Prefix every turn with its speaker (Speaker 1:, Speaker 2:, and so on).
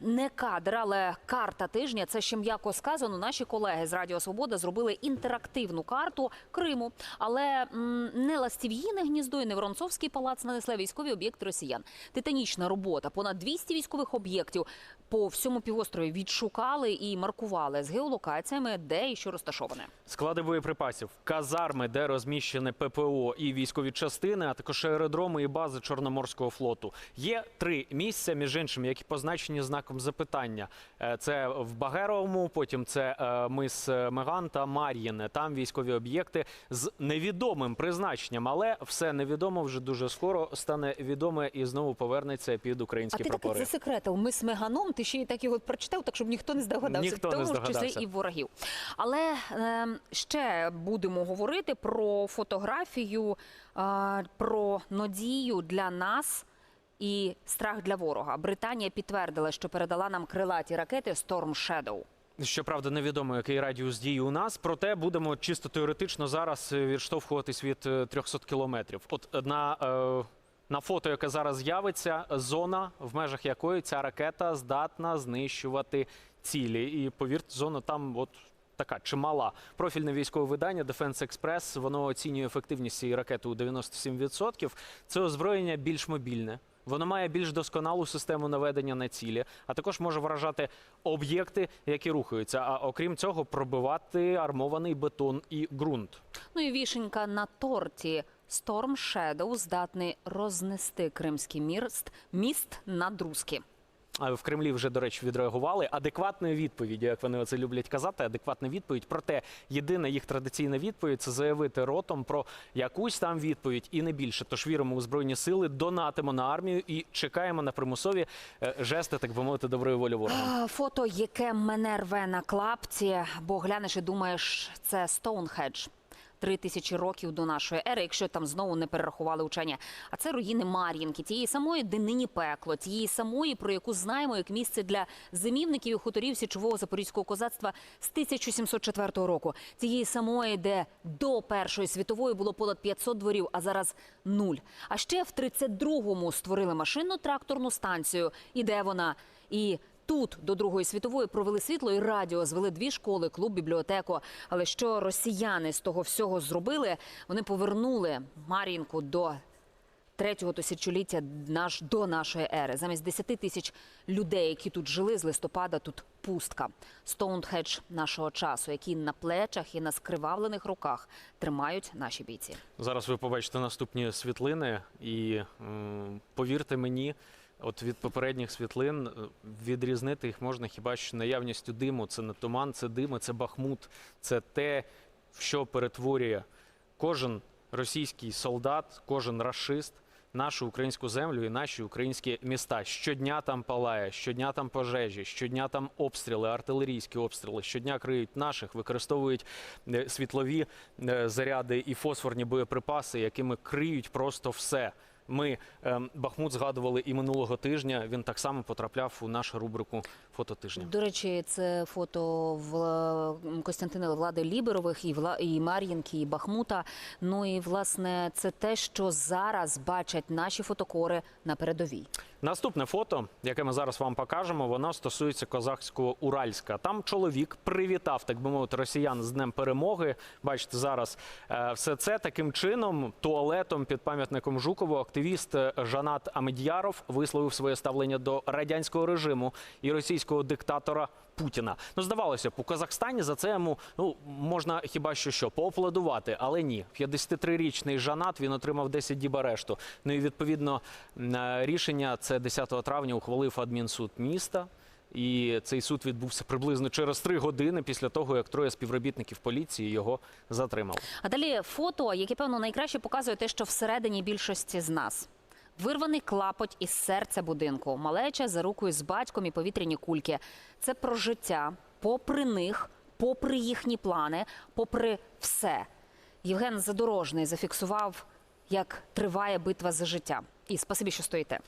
Speaker 1: Не кадр, але карта тижня. Це ще м'яко сказано. Наші колеги з Радіо Свобода зробили інтерактивну карту Криму. Але не ластів'їне гніздо і не Воронцовський палац нанесли військові об'єкти росіян. Титанічна робота. Понад 200 військових об'єктів по всьому півострові відшукали і маркували з геолокаціями, де і що розташоване.
Speaker 2: Склади боєприпасів, казарми, де розміщене ППО і військові частини, а також аеродроми і бази Чорноморського флоту. Є три місця, між іншим, які позначені знаком запитання. Е, Це в Багеровому, потім це е, мис Меган та Мар'їне. Там військові об'єкти з невідомим призначенням, але все невідомо вже дуже скоро стане відоме і знову повернеться під
Speaker 1: А
Speaker 2: українські
Speaker 1: ти так
Speaker 2: прапори.
Speaker 1: засекретив. Ми з Меганом, ти ще й так його прочитав, так щоб ніхто не здогадався.
Speaker 2: Ніхто
Speaker 1: в
Speaker 2: не
Speaker 1: тому
Speaker 2: здогадався.
Speaker 1: числі і ворогів. Але е, ще будемо говорити про фотографію, е, про надію для нас. І страх для ворога. Британія підтвердила, що передала нам крилаті ракети Storm Shadow.
Speaker 2: Щоправда, невідомо, який радіус дії у нас. Проте будемо чисто теоретично зараз е, відштовхуватись від е, 300 кілометрів. От на, е, на фото, яке зараз з'явиться, зона, в межах якої ця ракета здатна знищувати цілі. І повірте, зона там от. Така чимала профільне військове видання Defense Express, Воно оцінює ефективність цієї ракети у 97%. Це озброєння більш мобільне. Воно має більш досконалу систему наведення на цілі, а також може вражати об'єкти, які рухаються. А окрім цього, пробивати армований бетон і ґрунт.
Speaker 1: Ну і вішенька на торті. Storm Shadow здатний рознести кримський міст, міст на друзки.
Speaker 2: В Кремлі вже, до речі, відреагували адекватною відповіддю, як вони це люблять казати. Адекватна відповідь. Проте єдина їх традиційна відповідь це заявити ротом про якусь там відповідь і не більше. Тож віримо у збройні сили, донатимо на армію і чекаємо на примусові е, жести, так би мовити, доброї волі ворога.
Speaker 1: Фото, яке мене рве на клапці, бо глянеш і думаєш, це Стоунхедж. Три тисячі років до нашої ери, якщо там знову не перерахували учення. А це руїни Мар'їнки, тієї самої, де нині пекло, тієї самої, про яку знаємо як місце для зимівників і хуторів січового запорізького козацтва з 1704 року. Тієї самої, де до Першої світової було понад 500 дворів, а зараз нуль. А ще в 32-му створили машинну тракторну станцію. І де вона? І Тут до Другої світової провели світло і радіо, звели дві школи, клуб, бібліотеку. Але що росіяни з того всього зробили? Вони повернули Мар'їнку до третього тисячоліття наш до нашої ери. Замість 10 тисяч людей, які тут жили з листопада, тут пустка. Стоунхедж нашого часу, який на плечах і на скривавлених руках тримають наші бійці.
Speaker 2: Зараз ви побачите наступні світлини, і повірте мені, от від попередніх світлин е, відрізнити їх можна хіба що наявністю диму. Це не туман, це дим, це бахмут, це те, що перетворює кожен російський солдат, кожен рашист. Нашу українську землю і наші українські міста щодня там палає, щодня там пожежі, щодня там обстріли, артилерійські обстріли. Щодня криють наших, використовують е, світлові е, заряди і фосфорні боєприпаси, якими криють просто все. Ми ем, Бахмут згадували і минулого тижня. Він так само потрапляв у нашу рубрику фото тижня.
Speaker 1: До речі, це фото в Костянтина Влади Ліберових і Вла і Мар'їнки, і Бахмута. Ну і власне це те, що зараз бачать наші фотокори на передовій.
Speaker 2: Наступне фото, яке ми зараз вам покажемо, воно стосується козахського Уральська. Там чоловік привітав, так би мовити, росіян з днем перемоги. Бачите, зараз е, все це таким чином, туалетом під пам'ятником Жукову, активіст Жанат Амедьяров висловив своє ставлення до радянського режиму і російського диктатора. Путіна. Ну, здавалося б, у Казахстані за це йому ну можна хіба що що поаплодувати, але ні. 53-річний Жанат він отримав 10 діб арешту. Ну і відповідно рішення це 10 травня ухвалив адмінсуд міста. І цей суд відбувся приблизно через три години після того, як троє співробітників поліції його затримали.
Speaker 1: А далі фото, яке певно найкраще показує те, що всередині більшості з нас. Вирваний клапоть із серця будинку, малеча за рукою з батьком і повітряні кульки. Це про життя, попри них, попри їхні плани, попри все. Євген Задорожний зафіксував, як триває битва за життя. І спасибі, що стоїте.